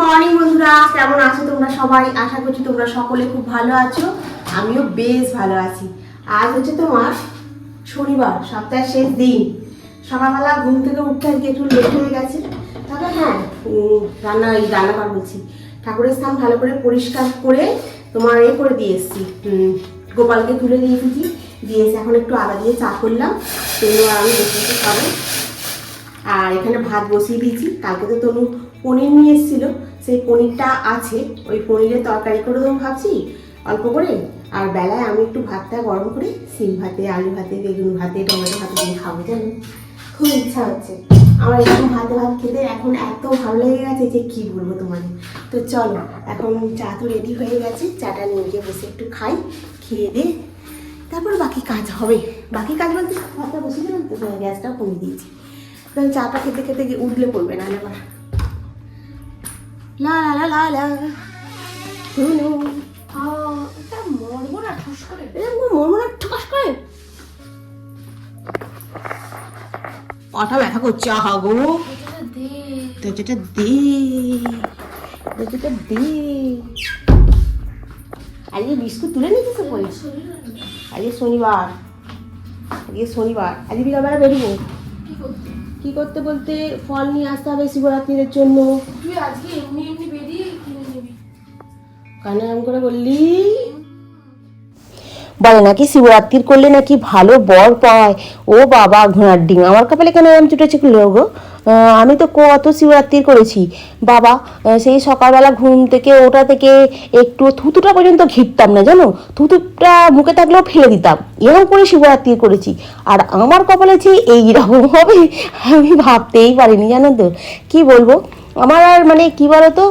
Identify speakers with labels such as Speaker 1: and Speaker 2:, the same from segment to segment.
Speaker 1: Morning বন্ধুরা, কেমন আছো তোমরা সবাই? আশা করছি তোমরা সকলে খুব ভালো আছো। আমিও বেশ ভালো আছি। আজ হচ্ছে তোমার শনিবার, সপ্তাহের শেষ দিন। সকালবেলা ঘুম থেকে উঠতে আজকে একটু লেট হয়ে গেছে। তবে হ্যাঁ রান্না, এই রান্নাঘর বলছি। ঠাকুরের স্থান ভালো করে পরিষ্কার করে তোমার এ করে দিয়ে এসেছি। গোপালকে তুলে দিয়ে এসেছি। দিয়ে এসে এখন একটু আদা দিয়ে চা করলাম। তনু আর আমি বসে খাব আর এখানে ভাত বসিয়ে দিয়েছি। কালকে তো তনু পনির নিয়ে এসেছিল। সেই পনিরটা আছে, ওই পনিরের তরকারি করে দেবো ভাবছি অল্প করে। আর বেলায় আমি একটু ভাতটা গরম করে সিম ভাতে, আলু ভাতে, বেগুন ভাতে, টমেটো ভাতে দিয়ে খাব, জানো? খুব ইচ্ছা হচ্ছে। আমার এরকম ভাতে ভাত খেতে এখন এত ভালো লেগে গেছে যে কি বলব তোমাদের? তো চলো, এখন চা তো রেডি হয়ে গেছে। চাটা নিয়ে গিয়ে বসে একটু খাই, খেয়ে দে তারপর বাকি কাজ হবে। বাকি কাজ বলতে ভাতটা বসে দিলাম, তো গ্যাসটাও কমিয়ে দিয়েছি। কারণ চাটা খেতে খেতে উঠলে পড়বে না আবার। লা লা লা লা হুনু
Speaker 2: এটা মরবো না ঠুস করে।
Speaker 1: এরকম মন মনে ঠকাস করে। পাটা ব্যথা করছে আহা গো।
Speaker 2: এটা দে।
Speaker 1: তো যেটা দে। তো আজকে বিস্কুট তুলে নিয়েছিস বই আজকে শনিবার। আজকে শনিবার। আজকে বিকালবেলা বেরোবো।
Speaker 2: কি করতে
Speaker 1: কি করতে বলতে? ফল নিয়ে আসতে হবে শিবরাত্রির জন্য।
Speaker 2: তুই আজকে এমনি এমনি বেরিয়ে কিনে নিবি।
Speaker 1: কানে আম করে বললি? বলে নাকি শিবরাত্রির করলে নাকি ভালো বর পায়। ও বাবা ঘোড়ার ডিম। আমার কপালে কেন এরম চুটেছে গো আমি তো কত শিবরাত্রি করেছি। বাবা সেই সকালবেলা ঘুম থেকে ওটা থেকে একটু থুতুটা পর্যন্ত ঘিরতাম না, জানো? থুতুটা মুখে থাকলেও ফেলে দিতাম। এরকম করে শিবরাত্রি করেছি। আর আমার কপালে যে এইরকম হবে, আমি ভাবতেই পারিনি, জানো তো। কি বলব? আমার আর মানে কি বলতো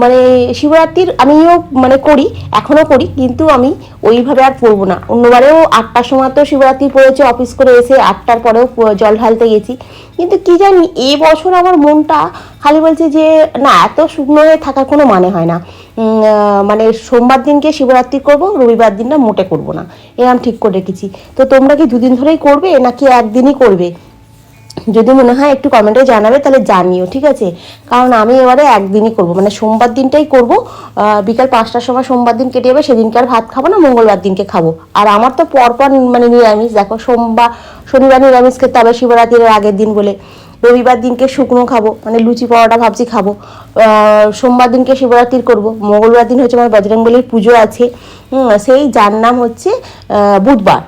Speaker 1: মানে শিবরাত্রির আমিও মানে করি, এখনও করি, কিন্তু আমি ওইভাবে আর পড়ব না। অন্যবারেও আটটার সময় তো শিবরাত্রি পড়েছে, অফিস করে এসে আটটার পরেও জল ঢালতে গেছি। কিন্তু কি জানি এই বছর আমার মনটা খালি বলছে যে, না, এত শুকনো হয়ে থাকার কোনো মানে হয় না। মানে সোমবার দিনকে শিবরাত্রি করব, রবিবার দিনটা মোটে করব না। এরম ঠিক করে রেখেছি। তো তোমরা কি দুদিন ধরেই করবে, নাকি একদিনই করবে? যদি মনে হয় একটু কমেন্টে জানাবে, তাহলে জানিও, ঠিক আছে? কারণ আমি এবারে একদিনই করব মানে সোমবার দিনটাই করব। বিকাল পাঁচটার সময় সোমবার দিন কেটে যাবে, সেদিনকে আর ভাত খাব না, মঙ্গলবার দিনকে খাব। আর আমার তো পরপর মানে নিরামিষ, দেখো সোমবার, শনিবার নিরামিষ খেতে হবে, শিবরাত্রির আগের দিন বলে। রবিবার দিনকে শুকনো খাব মানে লুচি পরোটা ভাবছি খাব। সোমবার দিনকে শিবরাত্রির করব, মঙ্গলবার দিন হচ্ছে আমার বজরংবলির পুজো আছে। সেই যার নাম হচ্ছে বুধবার।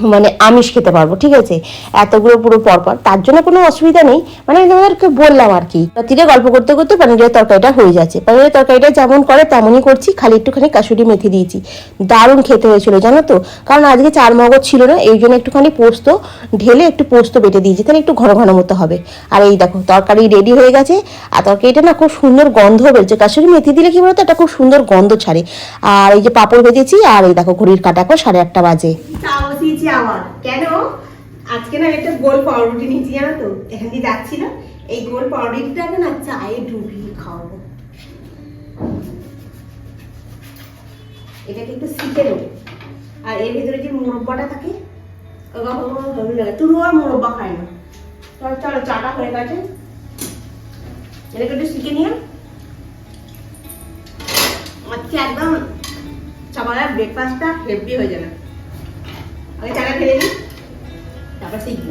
Speaker 1: মানে আমিষ খেতে পারব, ঠিক আছে? এতগুলো পুরো পরপর, তার জন্য কোনো অসুবিধা নেই। মানে আমি তোমাদেরকে বললাম আর কি। রাত্রিরে গল্প করতে করতে পনিরের তরকারিটা হয়ে যাচ্ছে। পনিরের তরকারিটা যেমন করে তেমনই করছি, খালি একটুখানি কাসুরি মেথি দিয়েছি। দারুণ খেতে হয়েছিল, জানো তো? কারণ আজকে চার মগজ ছিল না, এই জন্য একটুখানি পোস্ত ঢেলে একটু পোস্ত বেটে দিয়েছি, তাহলে একটু ঘন ঘন মতো হবে। আর এই দেখো, তরকারি রেডি হয়ে গেছে, আর তরকারিটা না খুব সুন্দর গন্ধ বেরোচ্ছে। কাসুরি মেথি দিলে কি বলতো? এটা খুব সুন্দর গন্ধ ছাড়ে। আর এই যে পাঁপড় বেঁধেছি আর এই দেখো, ঘড়ির কাটাকো সাড়ে আটটা বাজে। বসিয়েছি আবার। কেন? আজকে না একটা গোল পাউরুটি নিয়েছি, জানো তো? এখান দিয়ে যাচ্ছিল এই গোল পাউরুটিটাকে না চায়ে ডুবিয়ে খাওয়াবো। এটাকে একটু শিখে নেব। আর এর ভিতরে যে মুরব্বাটা থাকে ভালো লাগে। আর মুরব্বা খায় না। চলো চলো, চাটা হয়ে গেছে। এটাকে একটু শিখে নিয়ে আজকে একদম সকালের ব্রেকফাস্টটা হেভি হয়ে যাবে। আগে চাটা খেলে নিই তারপর শিখব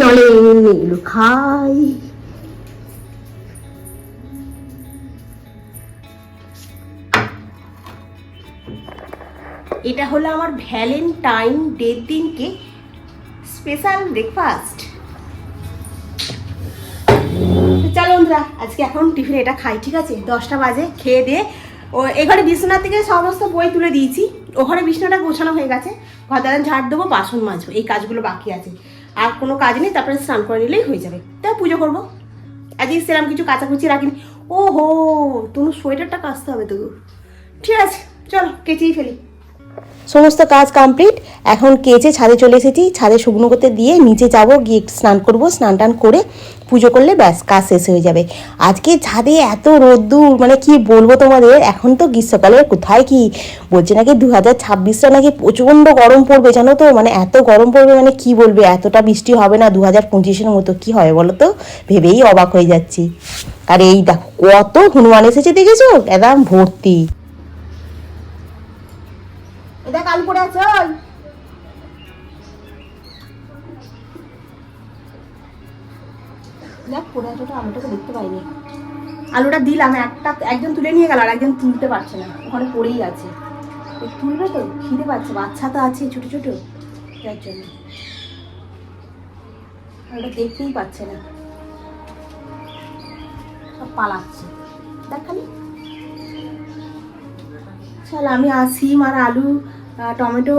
Speaker 1: চলে এগুলো খাই এটা হলো আমার ভ্যালেন্টাইন ডে দিনকে স্পেশাল ব্রেকফাস্ট চলো বন্ধুরা, আজকে এখন টিফিন এটা খাই, ঠিক আছে? দশটা বাজে, খেয়ে দিয়ে। ও এই ঘরে বিছানা থেকে সমস্ত বই তুলে দিয়েছি। ওখানে বিছানাটা গোছানো হয়ে গেছে। ঘর দাঁড়ান ঝাড় দেবো, বাসন মাজবো, এই কাজগুলো বাকি আছে। আর কোনো কাজ নেই, তারপরে স্নান করে নিলেই হয়ে যাবে। তাই পুজো করব। আজকে সেরাম কিছু কাচাকুচি রাখিনি। ও হো তোমার সোয়েটারটা কাচতে হবে তো ঠিক আছে, চলো কেচেই ফেলি। সমস্ত কাজ কমপ্লিট এখন কেচে ছাদে চলে এসেছি। ছাদে শুকনো করতে দিয়ে নিচে যাব, গিয়ে স্নান করব। স্নান টান করে পুজো করলে ব্যাস, কাজ শেষ হয়ে যাবে। আজকে ছাদে এত রোদ্দুর মানে কি বলব তোমাদের? এখন তো গ্রীষ্মকালে কোথায় কি? বলছে নাকি দু হাজার ছাব্বিশটা নাকি প্রচণ্ড গরম পড়বে, জানো তো? মানে এত গরম পড়বে মানে কি বলবে? এতটা বৃষ্টি হবে না দু হাজার পঁচিশের মতো। কি হবে বলো তো? ভেবেই অবাক হয়ে যাচ্ছি। আর এই দেখো, কত হনুমান এসেছে, দেখেছ? একদম ভর্তি। দেখ, আলু পড়ে আছে, ওই। দেখ, পড়ে আছে ওটা, আলুটাকে দেখতে পাইনি। আলুটা দিলাম, একটা একজন তুলে নিয়ে গেল আর একজন তুলতে পারছে না। ওখানে পড়েই আছে। তুলবে তো, খিদে পাচ্ছে, বাচ্চা তো আছে, ছোট ছোট। যার জন্য। ওটা দেখতেই পাচ্ছে না। সব পালাচ্ছে। দেখ খালি। চল, আমি আর সিম আর আলু টমেটো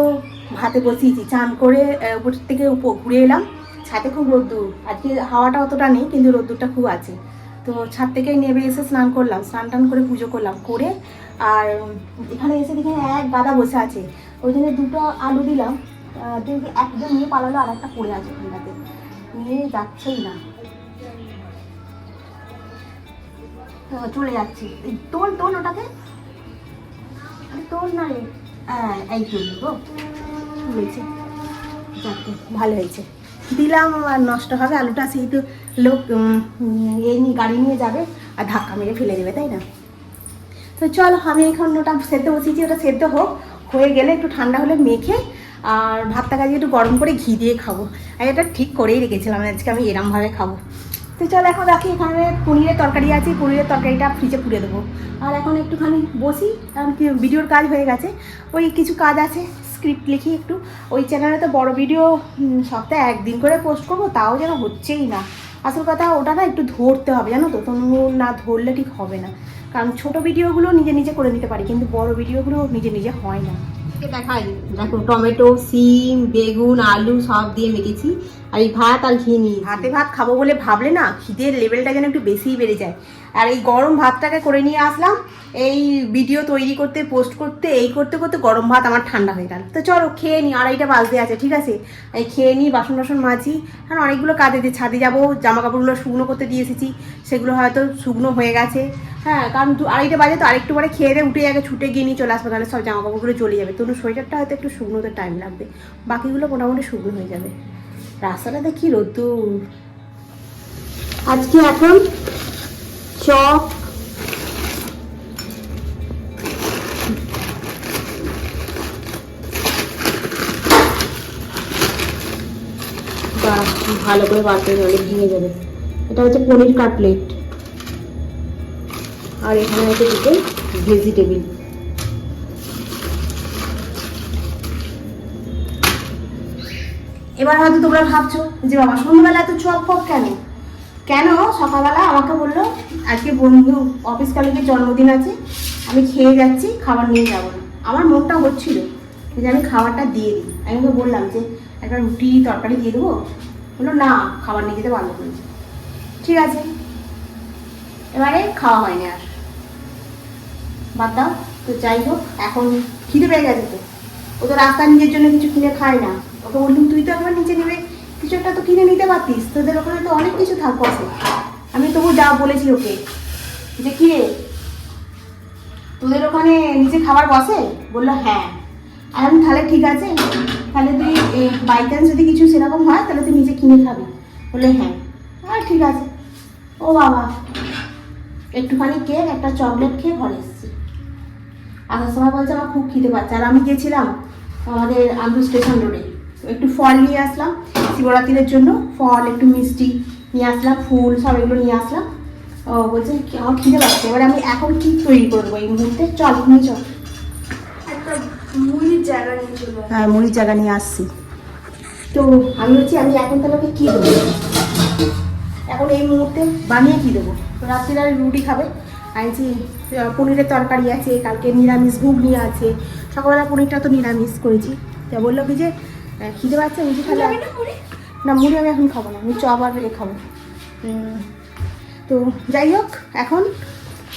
Speaker 1: ভাতে বসিয়েছি, চান করে উপর থেকে ঘুরে এলাম। ছাদে খুব রোদ্দুর। আজকে হাওয়াটা অতটা নেই, কিন্তু রোদ্দুরটা খুব আছে। তো ছাদ থেকেই নেমে এসে স্নান করলাম, স্নান টান করে পুজো করলাম, করে আর এখানে এসে দেখি এক গাদা বসে আছে। ওই জন্য দুটো আলু দিলাম একজন নিয়ে পালালো আর একটা পড়ে আছে ওখানটাতে নিয়ে যাচ্ছেই না। চলে যাচ্ছি। তোল তোল ওটাকে। তোল না রে। এই তুলবো গো যাকে। ভালো হয়েছে। দিলাম, আর নষ্ট হবে। আলুটা সেই তো লোক এই নিয়ে, গাড়ি নিয়ে যাবে, আর ধাক্কা মেরে ফেলে দেবে, তাই না? তো চল, আমি এখন ওটা সেদ্ধ বসিয়েছি, ওটা সেদ্ধ হোক। হয়ে গেলে একটু ঠান্ডা হলে মেখে, আর ভাতটা কাজে একটু গরম করে ঘি দিয়ে খাব। আর এটা ঠিক করেই রেখেছিলাম, আজকে আমি এরমভাবে খাব। তো চল এখন রাখি, এখানে পনিরের তরকারি আছে, পনিরের তরকারিটা ফ্রিজে পুড়ে দেবো। আর এখন একটুখানি বসি, কারণ কি ভিডিওর কাজ হয়ে গেছে। ওই কিছু কাজ আছে স্ক্রিপ্ট লিখি একটু। ওই চ্যানেলে তো বড় ভিডিও সপ্তাহে একদিন করে পোস্ট করব, তাও যেন হচ্ছেই না। আসল কথা, ওটা না একটু ধরতে হবে, জানো তো? তনু না ধরলে ঠিক হবে না। কারণ ছোট ভিডিওগুলো নিজে নিজে করে নিতে পারি, কিন্তু বড় ভিডিওগুলো নিজে নিজে হয় না। দেখাই। দেখো, টমেটো, সিম, বেগুন, আলু সব দিয়ে মেখেছি। আর এই ভাত আর ঘি নিয়ে ভাতে ভাত খাব বলে ভাবলে না খিদের লেভেলটা যেন একটু বেশিই বেড়ে যায়। আর এই গরম ভাতটাকে করে নিয়ে আসলাম। এই ভিডিও তৈরি করতে, পোস্ট করতে, এই করতে করতে গরম ভাত আমার ঠান্ডা হয়ে গেল। তো চলো, খেয়ে নিই। আড়াইটা বাজতে আছে, ঠিক আছে? এই খেয়ে নিই, বাসন বাসন মাজি। কারণ অনেকগুলো কাজ আছে, ছাদে যাব জামা কাপড়গুলো শুকনো করতে দিয়ে এসেছি। সেগুলো হয়তো শুকনো হয়ে গেছে। হ্যাঁ কারণ আড়াইটা বাজে তো আরেকটু পরে খেয়ে দিয়ে উঠে আগে ছুটে গিয়ে নিয়ে চলে আসবে, তাহলে সব জামা কাপড়গুলো চলে যাবে। তনু, সোয়েটারটা হয়তো একটু শুকনোতে টাইম লাগবে। বাকিগুলো মোটামুটি শুকনো হয়ে যাবে। রাস্তাটা দেখি রোদ্দুর। আজকে এখন চপ ভালো করে বাড়তে ভেঙে যাবে। এটা হচ্ছে পনির কাটলেট। আর এখানে আছে দুটো ভেজিটেবিল এবার হয়তো তোমরা ভাবছ যে বাবা সন্ধ্যাবেলা এত চপ ফপ কেন? কেন? সকালবেলা আমাকে বলল, আজকে বন্ধু অফিস কলেজের জন্মদিন আছে, আমি খেয়ে যাচ্ছি, খাবার নিয়ে যাব না। আমার মনটা হচ্ছিল যে আমি খাবারটা দিয়ে দিই। আমি ওকে বললাম যে, একটা রুটি তরকারি দিয়ে দেবো? বলল, না, খাবার নিয়ে যেতে করেছে ঠিক আছে। এবারে খাওয়া হয়নি আর। বাদ দাও। তো যাই হোক, এখন খিদে পেয়ে গেছে তো। ও তো রাস্তা নিজের জন্য কিছু কিনে খায় না। ওকে বললাম, তুই তো একবার নিচে নেবে। কিছু একটা তো কিনে নিতে পারতিস। তোদের ওখানে তো অনেক কিছু থাক বসে আমি তবু যা বলেছি ওকে। যে কি রে? তোদের ওখানে নিচে খাবার বসে? বলল হ্যাঁ। আর আমি তাহলে ঠিক আছে। তাহলে তুই বাই চান্স যদি কিছু সেরকম হয়, তাহলে তুই নিজে কিনে খাবি। বলল হ্যাঁ। আর ঠিক আছে। ও বাবা। একটুখানি কেক, একটা চকলেট খেয়ে ঘরে এসেছি। আসার সময় বলছে আমার খুব খিদে পাচ্ছে। আর আমি গেছিলাম আমাদের আন্দুর স্টেশন রোডে। একটু ফল নিয়ে আসলাম শিবরাত্রির জন্য ফল একটু মিষ্টি নিয়ে আসলাম ফুল সব এগুলো নিয়ে আসলাম। ও বলছে আমার খিদে পাচ্ছে। এবার আমি এখন কি তৈরি করব এই মুহূর্তে? চল নিয়ে চল।
Speaker 2: মুড়ির জায়গা নিয়ে চলে
Speaker 1: হ্যাঁ মুড়ির জায়গা নিয়ে আসছি। তো আমি আমি এখন কী দেবো? এখন এই মুহূর্তে বানিয়ে কী দেবো? রাত্রির রুটি খাবে। আহ, পনিরের তরকারি আছে কালকে নিরামিষ ঘুগনি আছে। সকালবেলা পনিরটা তো নিরামিষ করেছি। তা বলল কি যে খিদে পাচ্ছে মুড়ি খাবে
Speaker 2: না মুড়ি?
Speaker 1: আমি এখন খাব না আমি চপ আর এ খাব। তো তো যাই হোক এখন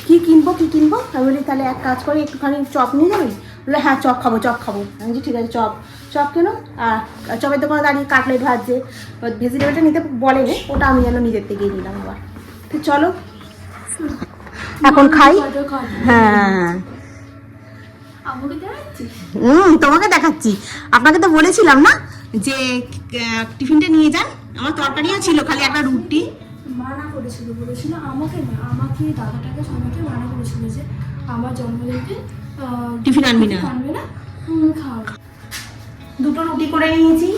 Speaker 1: কি কিনবো কি কিনবো? আমি বলি তাহলে এক কাজ করি একটুখানি চপ নিয়ে যাবি? বলে হ্যাঁ চপ খাব চপ খাব। আমি বলছি ঠিক আছে চপ। চপ কেন? আর চপের দোকানে দাঁড়িয়ে কাটলেট ভাজছে। ভেজিটেবলটা নিতে বলেনি ওটা আমি যেন নিজের থেকেই নিলাম আবার। তো চলো। এখন খাই? হ্যাঁ। হুম তোমাকে দেখাচ্ছি। আপনাকে তো বলেছিলাম না যে টিফিনটা নিয়ে যান। আমার তরকারিও ছিল খালি একটা রুটি।
Speaker 2: মানা করেছিল বলেছিল আমাকে না আমাকে দাদাটাকে সবাইকে মানা করেছিল যে আমার জন্মদিনকে
Speaker 1: টিফিন আনবি না।
Speaker 2: আনবে না খাও
Speaker 1: দুটো রুটি করে নিয়েছি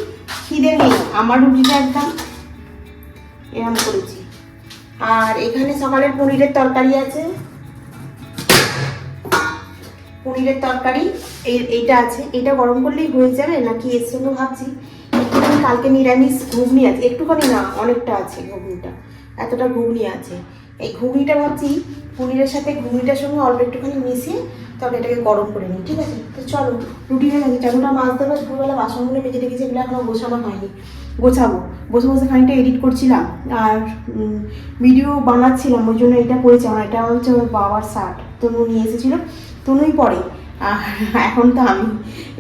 Speaker 1: খিদে নেই আমার রুটিটা একদম এরম করেছি। আর এখানে সকালের পনিরের তরকারি আছে। পনিরের তরকারি, এই এইটা আছে। এটা গরম করলেই হয়ে যাবে, নাকি এর সঙ্গে ভাবছি কালকে নিরামিষ ঘুগনি আছে। একটুখানি না, অনেকটা আছে ঘুগনিটা। এতটা ঘুগনি আছে। এই ঘুগনিটা ভাবছি, পনিরের সাথে ঘুগনিটার সঙ্গে অল্প একটুখানি মিশিয়ে তবে এটাকে গরম করে নিই, ঠিক আছে? তো চলো, রুটি হয়ে গেছে। চাটুটা মাছ দেবো দুপুরবেলা বাসনগুলো মেজে রেখেছি, এগুলো এখনও গোছানো হয়নি। গোছাবো। বসে বসে খানিকটা এডিট করছিলাম আর ভিডিও বানাচ্ছিলাম, ওই জন্য এটা করেছি। আমার, এটা হচ্ছে আমার বাবার শার্ট তনু নিয়ে এসেছিল। তনুই পরে। আর এখন তো আমি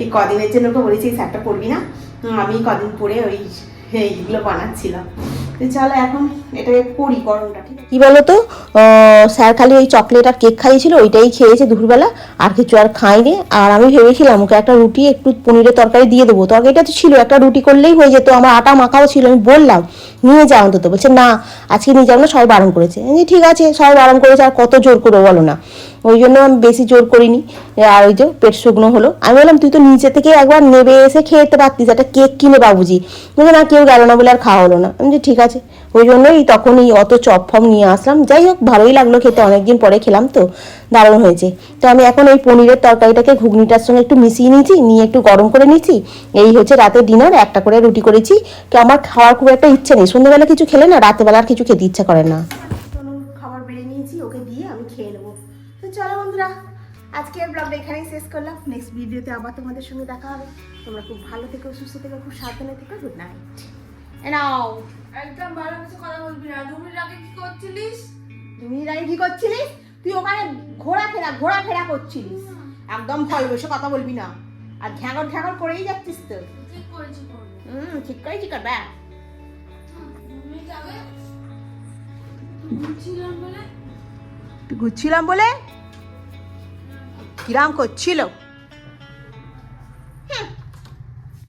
Speaker 1: এই কদিনের জন্য ওকে বলেছি, এই শার্টটা পরবি না। আমি কদিন পরে ওই, এইগুলো বানাচ্ছিলাম। চলো এখন এটাকে
Speaker 3: কি বলতো? স্যার খালি ওই চকলেট আর কেক খাইয়েছিল, ওইটাই খেয়েছে দুপুরবেলা, আর কিছু আর খাইনি আর আমি ভেবেছিলাম ওকে একটা রুটি, একটু পনিরের তরকারি দিয়ে দেবো। তরকারিটা তো ছিল, একটা রুটি করলেই হয়ে যেত, আমার আটা মাখাও ছিল, আমি বললাম, নিয়ে যাও অন্তত। বলছে, না, আজকে নিয়ে যাব না, সবাই বারণ করেছে। ঠিক আছে, সবাই বারণ করেছে, আর কত জোর করব বলো না। ওই জন্য আমি বেশি জোর করিনি। আর ওই যে পেট শুকনো হলো। আমি বললাম তুই তো নিচে থেকে একবার নেবে এসে খেতে পারতিস একটা কেক কিনে বাবুজি। বলছে না কেউ গেল না বলে আর খাওয়া হলো না। আমি বলছি, ঠিক আছে। ওই জন্যই তখনই অত চপ ফম নিয়ে আসলাম। যাই হোক ভালোই লাগল খেতে অনেকদিন পরে খেলাম তো দারুণ হয়েছে। তো আমি এখন ওই পনিরের তরকারিটাকে ঘুগনিটার সঙ্গে একটু মিশিয়ে নিয়েছি নিয়ে একটু গরম করে নিয়েছি। এই হচ্ছে রাতের ডিনার একটা করে রুটি করেছি। তো আমার খাওয়ার খুব একটা ইচ্ছে নেই। সন্ধ্যেবেলা কিছু খেলে না রাতেবেলা আর কিছু খেতে ইচ্ছা করে না।
Speaker 1: আজকের ব্লগটা এখানেই শেষ করলাম। নেক্সট ভিডিওতে আবার তোমাদের সঙ্গে দেখা হবে। তোমরা খুব ভালো থেকো সুস্থ থেকো খুব সাবধানে থেকো। গুড নাইট নাও
Speaker 2: একদম ভালো কিছু কথা বলবি না। মিনিট আগে কি করছিলিস?
Speaker 1: তুমি জানি কি করছিলিস? তুই ওখানে ঘোরাফেরা ঘোরাফেরা করছিলিস। একদম ভয় বসে কথা বলবি না। আর ঘ্যাগর ঘ্যাগর করেই যাচ্ছিস তো।
Speaker 2: ঠিক করেছি
Speaker 1: হুম ঠিক করেছি করবে
Speaker 2: বলে?
Speaker 1: ঘুরছিলাম বলে? কিরাম করছিল